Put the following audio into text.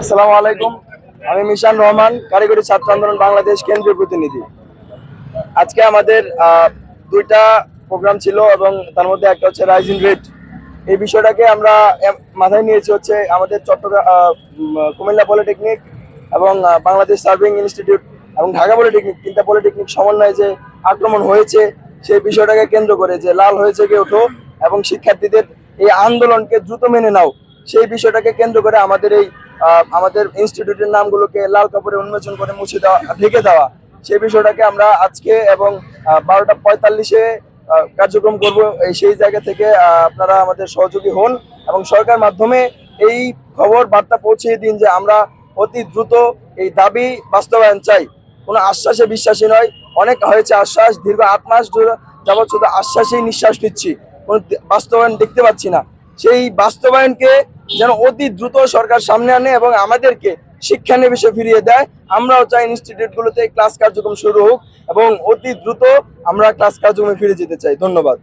আসসালামু আলাইকুম। আমি মিশান রহমান, কারিগরি ছাত্র আন্দোলন বাংলাদেশ কেন্দ্রীয় প্রতিনিধি। আজকে আমাদের দুইটা প্রোগ্রাম ছিল এবং তার মধ্যে একটা হচ্ছে রাইজিং রেট এই বিষয়টাকে আমরা মাথায় নিয়েছি হচ্ছে আমাদের চট্টগ্রাম কুমিল্লা পলিটেকনিক এবং বাংলাদেশ সার্ভিং ইনস্টিটিউট এবং ঢাকা পলিটেকনিক, তিনটা পলিটেকনিক সমন্বয়ে যে আক্রমণ হয়েছে, সেই বিষয়টাকে কেন্দ্র করে যে লাল হয়েছে কে ওঠো এবং শিক্ষার্থীদের এই আন্দোলনকে দ্রুত মেনে নাও। সেই বিষয়টাকে কেন্দ্র করে আমাদের এই আমাদের ইনস্টিটিউটের নামগুলোকে লাল কাপড়ে উন্মোচন করে মুছে দেওয়া, ঢেকে দেওয়া, সেই বিষয়টাকে আমরা আজকে এবং বারোটা পঁয়তাল্লিশে কার্যক্রম করব এই সেই জায়গা থেকে আপনারা আমাদের সহযোগী হন এবং সরকার মাধ্যমে এই খবর, বার্তা পৌঁছিয়ে দিন যে আমরা অতি দ্রুত এই দাবি বাস্তবায়ন চাই। কোনো আশ্বাসে বিশ্বাসী নয়, অনেক হয়েছে আশ্বাস, দীর্ঘ আট মাস যাবৎ শুধু আশ্বাসেই নিঃশ্বাস নিচ্ছি, কোনো বাস্তবায়ন দেখতে পাচ্ছি না। সেই বাস্তবায়নকে যেন অতি দ্রুত সরকার সামনে আনে এবং আমাদেরকে শিক্ষা নিবেশে ফিরিয়ে দেয়। আমরাও চাই ইনস্টিটিউটগুলোতে ক্লাস কার্যক্রম শুরু হোক এবং অতি দ্রুত আমরা ক্লাস কার্যক্রমে ফিরে যেতে চাই। ধন্যবাদ।